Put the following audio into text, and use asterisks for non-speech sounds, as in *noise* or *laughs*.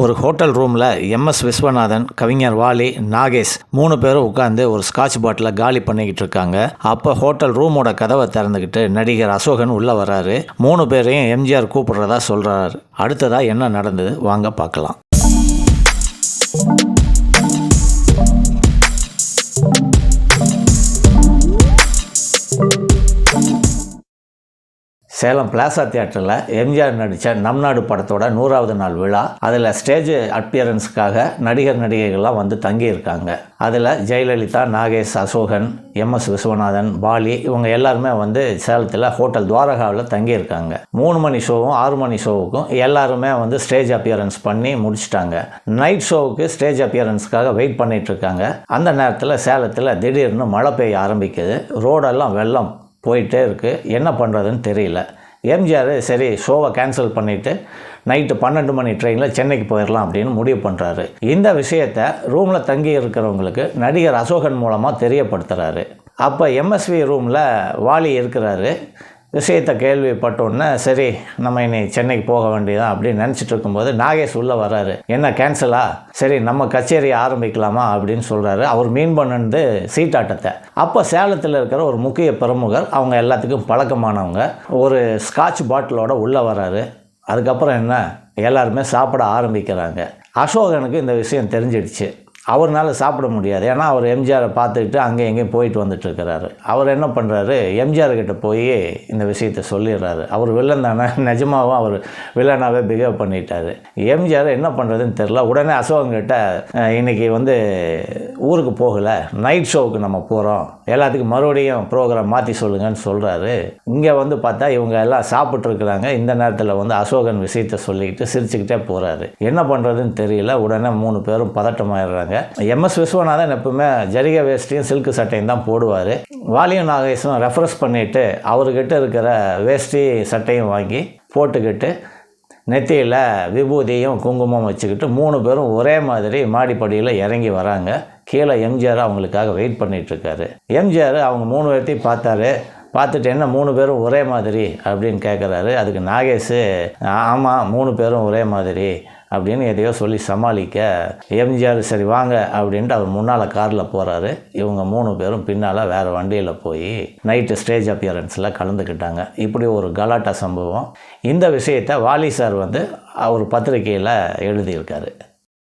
ஒரு ஹோட்டல் ரூமில் எம்எஸ் விஸ்வநாதன் கவிஞர் வாலி நாகேஷ் மூணு பேரும் உட்காந்து ஒரு ஸ்காட்ச் பாட்டில் காலி பண்ணிக்கிட்டு இருக்காங்க. அப்போ ஹோட்டல் ரூமோட கதவை திறந்துக்கிட்டு நடிகர் அசோகன் உள்ளே வர்றாரு. மூணு பேரையும் எம்ஜிஆர் கூப்பிடுறதா சொல்கிறாரு அடுத்ததாக என்ன நடந்தது? வாங்க பார்க்கலாம். சேலம் பிளாசா தியேட்டரில் எம்ஜிஆர் நடித்த நம் நாடு படத்தோட நூறாவது நாள் விழா. அதில் ஸ்டேஜ் அப்பியரன்ஸுக்காக நடிகர் நடிகைகள்லாம் வந்து தங்கியிருக்காங்க. அதில் ஜெயலலிதா நாகேஷ் அசோகன் எம்எஸ் விஸ்வநாதன் பாலி இவங்க எல்லாருமே வந்து சேலத்தில் ஹோட்டல் துவாரகாவில் தங்கியிருக்காங்க. மூணு மணி ஷோவும் ஆறு மணி ஷோவுக்கும் எல்லாருமே வந்து ஸ்டேஜ் அப்பியரன்ஸ் பண்ணி முடிச்சிட்டாங்க. நைட் ஷோவுக்கு ஸ்டேஜ் அப்பியரன்ஸ்க்காக வெயிட் பண்ணிகிட்ருக்காங்க அந்த நேரத்தில் சேலத்தில் திடீர்னு மழை பெய்ய ஆரம்பிக்குது. ரோடெல்லாம் வெள்ளம். போயிட்டே இருக்குது என்ன பண்ணுறதுன்னு தெரியல. எம்ஜிஆர் சரி ஷோவை கேன்சல் பண்ணிவிட்டு நைட்டு பன்னெண்டு மணி ட்ரெயினில் சென்னைக்கு போயிடலாம் அப்படின்னு முடிவு பண்ணுறாரு இந்த விஷயத்தை ரூமில் தங்கி இருக்கிறவங்களுக்கு நடிகர் அசோகன் மூலமாக தெரியப்படுத்துகிறாரு அப்போ எம்எஸ்வி ரூமில் வாலி இருக்கிறாரு. விஷயத்தை கேள்விப்பட்டோன்னே சரி நம்ம இனி சென்னைக்கு போக வேண்டியதான் அப்படின்னு நினச்சிட்டு இருக்கும்போது நாகேஷ் உள்ளே வர்றாரு. என்ன கேன்சலா சரி நம்ம கச்சேரி ஆரம்பிக்கலாமா? அப்படின்னு சொல்கிறாரு அவர் மீன் பண்ணுறது சீட்டாட்டத்தை. அப்போ சேலத்தில் இருக்கிற ஒரு முக்கிய பிரமுகர் அவங்க எல்லாத்துக்கும் பழக்கமானவங்க ஒரு ஸ்காட்ச் பாட்டிலோட உள்ளே வராரு அதுக்கப்புறம் என்ன? எல்லாருமே சாப்பிட ஆரம்பிக்கிறாங்க. அசோகனுக்கு இந்த விஷயம் தெரிஞ்சிடுச்சு. அவர்னால சாப்பிட முடியாது. ஏன்னா அவர் எம்ஜிஆரை பார்த்துக்கிட்டு அங்கே எங்கேயும் போயிட்டு வந்துட்டுருக்கிறாரு. அவர் என்ன பண்ணுறாரு எம்ஜிஆர் கிட்டே போய் இந்த விஷயத்த சொல்லிடுறாரு. அவர் வில்லன் தானே. *laughs* நிஜமாவும் அவர் வில்லனாகவே பிஹேவ் பண்ணிட்டாரு. எம்ஜிஆர் என்ன பண்ணுறதுன்னு தெரில உடனே அசோகன் இன்றைக்கி வந்து ஊருக்கு போகலை. நைட் ஷோவுக்கு நம்ம போகிறோம் எல்லாத்துக்கும் மறுபடியும் ப்ரோக்ராம் மாற்றி சொல்லுங்கன்னு சொல்கிறாரு இங்கே வந்து பார்த்தா இவங்க எல்லாம் சாப்பிட்ருக்குறாங்க இந்த நேரத்தில் வந்து அசோகன் விஷயத்த சொல்லிக்கிட்டு சிரிச்சுக்கிட்டே போகிறாரு என்ன பண்ணுறதுன்னு தெரியல. உடனே மூணு பேரும் பதட்டமாயிடுறாங்க. எம்எஸ் விஸ்வநாதன் எப்பவுமே ஜரிக வேஷ்டியும் சில்கு சட்டையும் தான் போடுவார். வாலியும் நாகேஷும் ரெஃபரன்ஸ் பண்ணிவிட்டு அவர்கிட்ட இருக்கிற வேஷ்டி சட்டையும் வாங்கி போட்டுக்கிட்டு நெத்தியில் விபூதியும் குங்குமம் வச்சுக்கிட்டு மூணு பேரும் ஒரே மாதிரி மாடிப்படியில் இறங்கி வராங்க. கீழே எம்ஜிஆர் அவங்களுக்காக வெயிட் பண்ணிகிட்ருக்காரு எம்ஜிஆர் அவங்க மூணு பேர்த்தையும் பார்த்தாரு. பார்த்துட்டு என்ன மூணு பேரும் ஒரே மாதிரி அப்படின்னு கேட்குறாரு அதுக்கு நாகேஷ் ஆமாம் மூணு பேரும் ஒரே மாதிரி. அப்படின்னு எதையோ சொல்லி சமாளிக்க எம்ஜிஆர் சரி வாங்க அப்படின்ட்டு அவர் முன்னால் காரில் போகிறாரு இவங்க மூணு பேரும் பின்னால் வேறு வண்டியில் போய் நைட்டு ஸ்டேஜ் அப்பியரன்ஸில் கலந்துக்கிட்டாங்க. இப்படி ஒரு கலாட்டா சம்பவம். இந்த விஷயத்தை வாலி சார் வந்து அவர் பத்திரிகையில் எழுதியிருக்காரு.